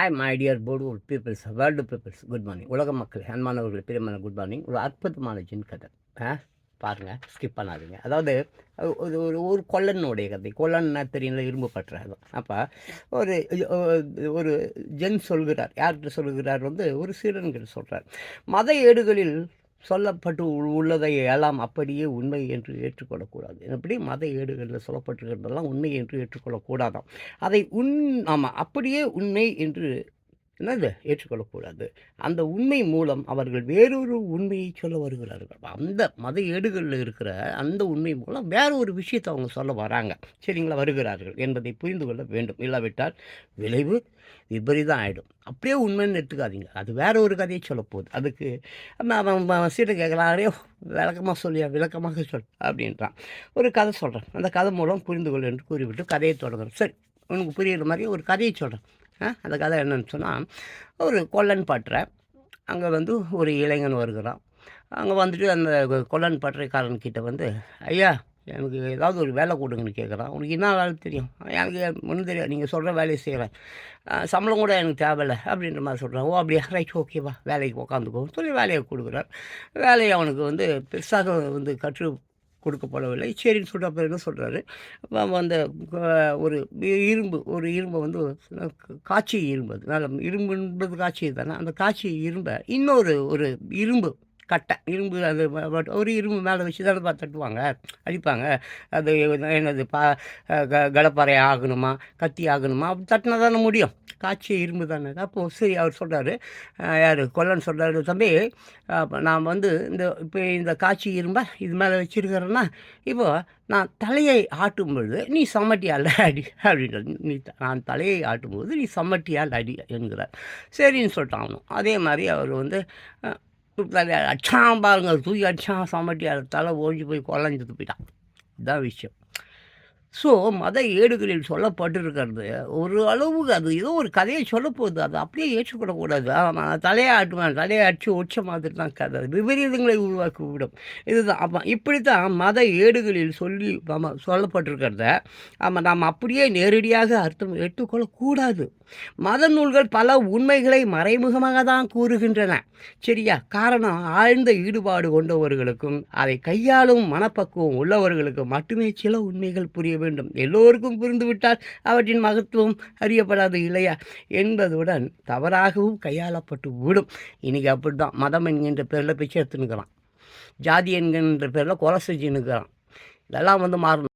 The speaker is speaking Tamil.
Hi my dear board peoples world peoples good morning உலக மக்கள் அன்பானவர்கள் பிரியமான குட் மார்னிங் ஒரு அற்புதமான ஜின் கதை. ஆ பாருங்கள் ஸ்கிப் பண்ணாதீங்க. அதாவது ஒரு ஒரு ஒரு கொல்லனுடைய கதை. கொல்லன்னா தெரியல இரும்பு பற்றாது அப்போ ஒரு ஒரு ஜென் சொல்கிறார். யார்கிட்ட சொல்கிறார்? வந்து ஒரு சீடன்கிட்ட சொல்கிறார் மத ஏடுகளில் சொல்லப்பட்டு உ- உள்ளதை எல்லாம் அப்படியே உண்மை என்று ஏற்றுக்கொள்ளக்கூடாது. எப்படி மத ஏடுகளில் சொல்லப்பட்டிருக்கிறதெல்லாம் உண்மை என்று ஏற்றுக்கொள்ளக்கூடாதாம். அதை உண் ஆமாம் அப்படியே உண்மை என்று என்னது? ஏற்றுக்கொள்ளக்கூடாது. அந்த உண்மை மூலம் அவர்கள் வேறொரு உண்மையை சொல்ல வருகிறார்கள். அந்த மத ஏடுகளில் இருக்கிற அந்த உண்மை மூலம் வேற ஒரு விஷயத்தை அவங்க சொல்ல வராங்க. சரிங்களா? வருகிறார்கள் என்பதை புரிந்து கொள்ள வேண்டும். இல்லாவிட்டால் விளைவு விபரீதம் ஆகிடும் அப்படியே உண்மைன்னு எடுத்துக்காதீங்க. அது வேற ஒரு கதையை சொல்ல போகுது. அதுக்கு அவன் அவன் சீட்டை கேட்கலாம். விளக்கமாக சொல்லியா விளக்கமாக சொல் அப்படின்றான். ஒரு கதை சொல்கிறேன் அந்த கதை மூலம் புரிந்து கொள் என்று கூறிவிட்டு கதையை தொடங்குறேன். சரி உனக்கு புரியுற மாதிரி ஒரு கதையை சொல்கிறேன் அந்த கதை என்னன்னு சொன்னால் ஒரு கொல்லன் பற்ற அங்கே வந்து ஒரு இளைஞன் வருகிறான். அங்கே வந்துட்டு அந்த கொல்லன் பற்றைக்காரன் கிட்டே வந்து ஐயா எனக்கு ஏதாவது ஒரு வேலை கொடுங்கன்னு கேட்குறான் உனக்கு என்ன வேலை தெரியும்? எனக்கு ஒன்றும் தெரியாது. நீங்கள் சொல்கிற வேலையை செய்கிறேன் சம்பளம் கூட எனக்கு தேவையில்லை. அப்படின்ற மாதிரி சொல்கிறான் ஓ அப்படியா? ரைட் ஓகேவா வேலைக்கு உக்காந்துக்கோ சொல்லி வேலையை கொடுக்குறார். வேலையை அவனுக்கு வந்து பெருசாக வந்து கற்று கொடுக்கப்படவில்லை சரின்னு சொல்லிட்டு அப்புறம் என்ன சொல்கிறாரு அப்போ அந்த ஒரு இரும்பு ஒரு இரும்பை வந்து காட்சி இரும்பு. அது. நல்ல இரும்புன்றது காட்சி தானே. அந்த காட்சி இரும்பை இன்னொரு ஒரு இரும்பு கட்டை இரும்பு அது ஒரு இரும்பு மேலே வச்சு தானே பார்த்து தட்டுவாங்க அடிப்பாங்க. அது என்னது பா க கடப்பாறை ஆகணுமா கத்தி ஆகணுமா அப்படி தட்டினா தானே முடியும். காய்ச்சி இரும்பு தானே. அப்போது சரி அவர் சொல்கிறாரு யார்? கொல்லன்னு சொல்கிறாரு தம்பி நாம் நான் வந்து இந்த இப்போ இந்த காய்ச்சி இரும்பை இது மேலே வச்சுருக்கிறேன்னா இப்போது நான் தலையை ஆட்டும் பொழுது நீ சமட்டியால் அடி அப்படின்றது நீ த- நான் தலையை ஆட்டும்போது நீ சமட்டியால் அடி என்கிறார். சரின்னு சொல்லிட்டான் அவனும் அதே மாதிரி அவர் வந்து அஹ், தலையை அடிச்சான் தூய் தூக்கி அடிச்சான் அதை தலை ஓஞ்சி போய் குழஞ்சிட்டு போயிட்டான். இதுதான் விஷயம். ஸோ மத ஏடுகளில் சொல்லப்பட்டிருக்கிறது. ஒரு அளவுக்கு அது ஏதோ ஒரு கதையை சொல்ல போகுது அது அப்படியே ஏற்றுக்கொள்ளக்கூடாது. ஆமா, நான் தலையை ஆட்டுவேன் தலையை ஒச்ச மாதிரி தான் கதை. விபரீதங்களை உருவாக்கி விடும் இதுதான். அப்போ இப்படித்தான் மத ஏடுகளில் சொல்லி ஆமாம் சொல்லப்பட்டிருக்கிறத ஆமாம் நாம் அப்படியே நேரடியாக அர்த்தம் எடுத்துக்கொள்ளக்கூடாது மத நூல்கள் பல உண்மைகளை மறைமுகமாக தான் கூறுகின்றன. சரியா? காரணம் ஆழ்ந்த ஈடுபாடு கொண்டவர்களுக்கும் அதை கையாளும் மனப்பக்குவம் உள்ளவர்களுக்கும் மட்டுமே சில உண்மைகள் புரிய வேண்டும். எல்லோருக்கும் புரிந்துவிட்டால் அவற்றின் மகத்துவம் அறியப்படாது இல்லையா? என்பதுடன் தவறாகவும் கையாளப்பட்டு விடும். இன்னைக்கு அப்படி தான் மதம் என்கின்ற பேரில் பிச்சை எடுத்துனுக்கிறான் ஜாதி என்கின்ற பேரில் கொலை செஞ்சுன்னுக்கிறான். இதெல்லாம் வந்து மாறணும்.